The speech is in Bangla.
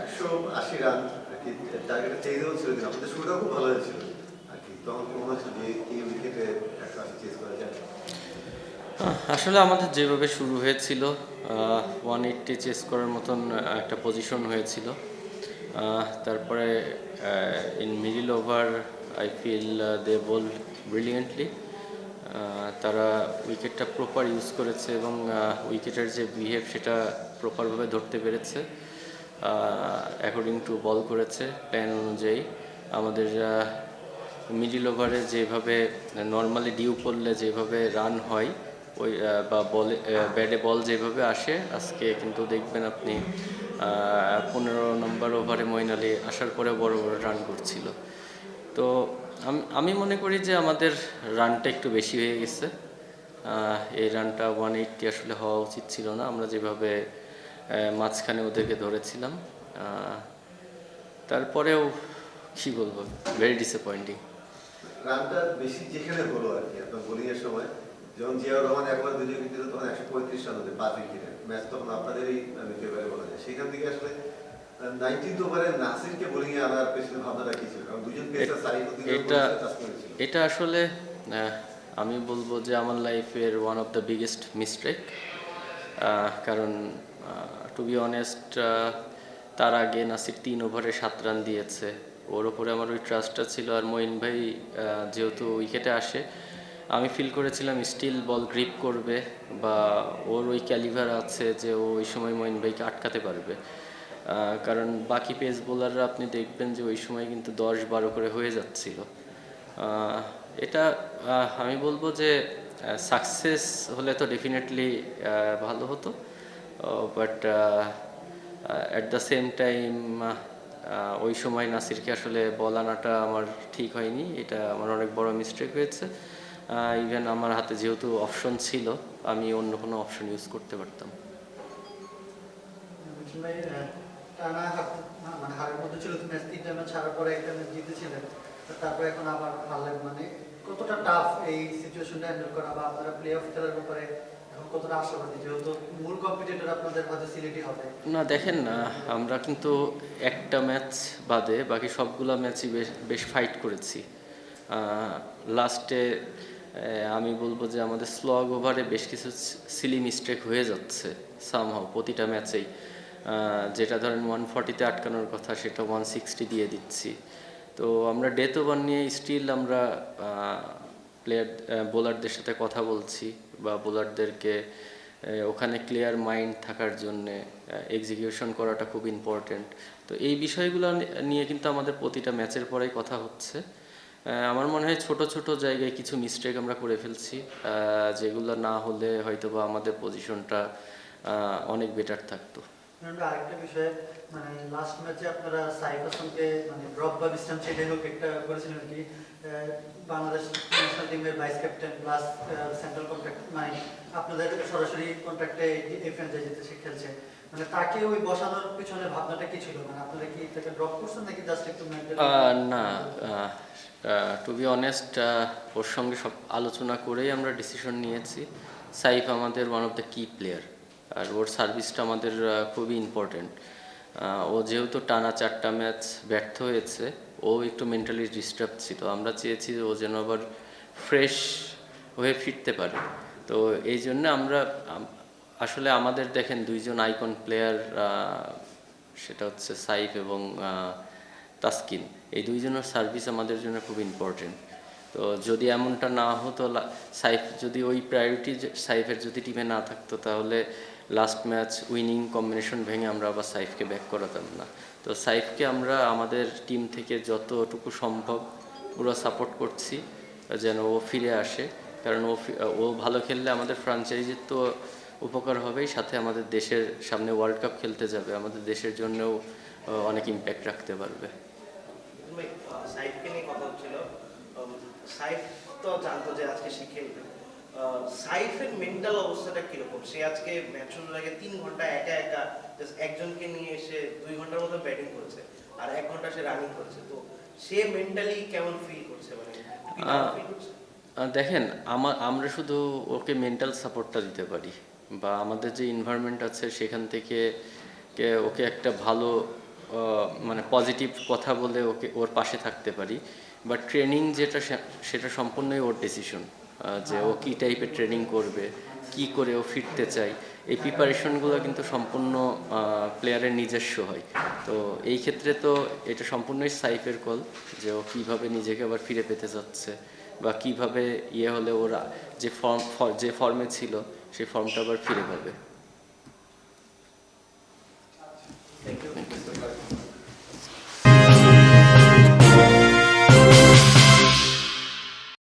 একশো আশি রান আর কি টার্গেটে চেয়েও ছিল আমাদের শুরুটাও খুব ভালো হয়েছিল। আর কি, তখন মনে হচ্ছে যে এই উইকেটে একশো আশি চেস করা যায়? আসলে আমাদের যেভাবে শুরু হয়েছিল ওয়ান এইটটি চেস করার মতন একটা পজিশন হয়েছিল। তারপরে in middle over I feel they bowl brilliantly তারা উইকেটটা প্রপার ইউজ করেছে এবং উইকেটের যে বিহেভ সেটা প্রপারভাবে ধরতে পেরেছে। অ্যাকর্ডিং টু বল করেছে প্ল্যান অনুযায়ী আমাদের মিডিল ওভারে যেভাবে নর্মালি ডিউ পড়লে যেভাবে রান হয়, ওই বা বলে ব্যাটে বল যেভাবে আসে, আজকে কিন্তু দেখবেন আপনি পনেরো নম্বর ওভারে মঈন আলী আসার পরে বড় বড় রান করছিল। তো আমি মনে করি যে আমাদের রানটা একটু বেশি হয়ে গেছে। এই রানটা ওয়ান এইটটি আসলে হওয়া উচিত ছিল না। আমরা যেভাবে মাঝখানে ওদেরকে ধরেছিলাম। তারপরেও কি বলব ভেরি ডিসঅ্যাপয়েন্টিং রানটা বেশি যেখানে হলো আর কি আপনার বোলিং সময়। যখন জিয়াউর রহমান একবার দুই উইকেট দিল তখন একশো পঁয়ত্রিশ রান হতে পাঁচ উইকেটে ম্যাচ তখন আপনাদেরই আমি ফেভারে বলা যায়। সেখান থেকে আসলে নাইনটিন্থ ওভারে নাসিরকে বোলিং আনার পেছনে ভাবনাটা কি ছিল? কারণ দুজন পেসার সারিফুদ্দিন এটা- এটা আসলে আমি বলব যে আমার লাইফের one of the biggest mistake কারণ টু বি অনেস্ট তার আগে নাসির তিন ওভারে সাত রান দিয়েছে। ওর ওপরে আমার ওই ট্রাস্টটা ছিল আর মঈন ভাই যেহেতু উইকেটে আসে, আমি ফিল করেছিলাম স্টিল বল গ্রিপ করবে বা ওর ওই ক্যালিভার আছে যে ও ওই সময় মঈন ভাইকে আটকাতে পারবে। কারণ বাকি পেস বোলাররা আপনি দেখবেন যে ওই সময় কিন্তু দশ বারো করে হয়ে যাচ্ছিল। এটা আমি বলব যে সাকসেস হলে তো ডেফিনেটলি ভালো হতো। But at the same time ওই সময় নাসিরকে আসলে বল আমার ঠিক হয়নি। এটা আমার অনেক বড় মিস্টেক হয়েছে। ইভেন আমার হাতে যেহেতু অপশন ছিল, আমি অন্য কোনো অপশন ইউজ করতে পারতাম। না- মানে তারপরে এখন আবার হারলেন মানে কতটা টাফ এই সিচুয়েশনটা হ্যান্ডেল করা বা আপনারা প্লে অফ খেলার ব্যাপারে না, দেখেন না, আমরা কিন্তু একটা ম্যাচ বাদে বাকি সবগুলো ম্যাচই বেশ বেশ ফাইট করেছি। লাস্টে আমি বলব যে আমাদের স্লগ ওভারে বেশ কিছু সিলি মিস্টেক হয়ে যাচ্ছে সামহাও প্রতিটা ম্যাচেই যেটা ধরেন ওয়ান ফর্টিতে আটকানোর কথা, সেটা ওয়ান সিক্সটি দিয়ে দিচ্ছি। তো আমরা ডেথ ওভার নিয়ে স্টিল আমরা প্লেয়ার বোলারদের সাথে কথা বলছি বা বোলারদেরকে ওখানে ক্লিয়ার মাইন্ড থাকার জন্যে এক্সিকিউশন করাটা খুব ইম্পর্টেন্ট তো এই বিষয়গুলো নিয়ে কিন্তু আমাদের প্রতিটা ম্যাচের পরেই কথা হচ্ছে। আমার মনে হয় ছোট ছোট জায়গায় কিছু মিস্টেক আমরা করে ফেলছি যেগুলো না হলে হয়তো বা আমাদের পজিশনটা অনেক বেটার থাকতো। আরেকটা বিষয় মানে লাস্ট ম্যাচে আপনারা হাসানকে মানে ড্রপ বা হোক, একটা করেছিলেন কি। সেন্ট্রাল কন্ট্রাক্ট মানে আপনাদের সরাসরি কন্ট্রাক্টে মানে তাকে ওই বসানোর পিছনে ভাবনাটা কি ছিল? মানে আপনারা কি ড্রপ করছেন জাস্ট একটু না টু বি অনেস্ট ওর সঙ্গে সব আলোচনা করেই আমরা ডিসিশন নিয়েছি। সাইফ আমাদের ওয়ান অফ দ্য কি প্লেয়ার আর ওর সার্ভিসটা আমাদের খুবই ইম্পর্টেন্ট ও যেহেতু টানা চারটা ম্যাচ ব্যর্থ হয়েছে, ও একটু মেন্টালি ডিস্টার্ব ছিল। আমরা চেয়েছি ও যেন আবার ফ্রেশ হয়ে ফিরতে পারে। তো এই জন্য আমরা আসলে আমাদের দেখেন দুইজন আইকন প্লেয়ার সেটা হচ্ছে সাইফ এবং তাসকিন। এই দুইজনের সার্ভিস আমাদের জন্য খুব ইম্পর্টেন্ট তো যদি এমনটা না হতো সাইফ যদি ওই প্রায়োরিটি সাইফের যদি টিমে না থাকতো, তাহলে লাস্ট ম্যাচ উইনিং কম্বিনেশন ভেঙে আমরা আবার সাইফকে ব্যাক করাতাম না। তো সাইফকে আমরা আমাদের টিম থেকে যতটুকু সম্ভব পুরো সাপোর্ট করছি, যেন ও ফিরে আসে। কারণ ও ও ভালো খেললে আমাদের ফ্রাঞ্চাইজির তো উপকার হবেই, সাথে আমাদের দেশের সামনে ওয়ার্ল্ড কাপ খেলতে যাবে। আমাদের দেশের জন্যও অনেক ইম্প্যাক্ট রাখতে পারবে। সাইফকে নিয়ে কথা হচ্ছিল। সাইফ তো জানতো যে আজকে সে খেলবে। সাইফের মেন্টাল অবস্থাটা কীরকম? সে আজকে ম্যাচ শুরুর আগে তিন ঘণ্টা একা একা just একজনকে নিয়ে এসে দুই ঘণ্টার মতো ব্যাটিং করেছে আর এক ঘণ্টা সে রানিং করেছে। তো সে মেন্টালি কেমন ফিল করছে? মানে দেখেন আমার আমরা শুধু ওকে মেন্টাল সাপোর্টটা দিতে পারি বা আমাদের যে এনভায়রনমেন্ট আছে সেখান থেকে ওকে একটা ভালো মানে পজিটিভ কথা বলে ওকে ওর পাশে থাকতে পারি বা ট্রেনিং যেটা সেটা সম্পূর্ণই ওর ডিসিশন যে ও কী টাইপের ট্রেনিং করবে, কি করে ও ফিরতে চাই এই প্রিপারেশনগুলো কিন্তু সম্পূর্ণ প্লেয়ারের নিজস্ব হয়। তো এই ক্ষেত্রে তো এটা সম্পূর্ণই সাইফের কল যে ও কীভাবে নিজেকে আবার ফিরে পেতে যাচ্ছে বা কীভাবে ইয়ে হলে ওরা যে ফর্ম যে ফর্মে ছিল, সেই ফর্মটা আবার ফিরে পাবে।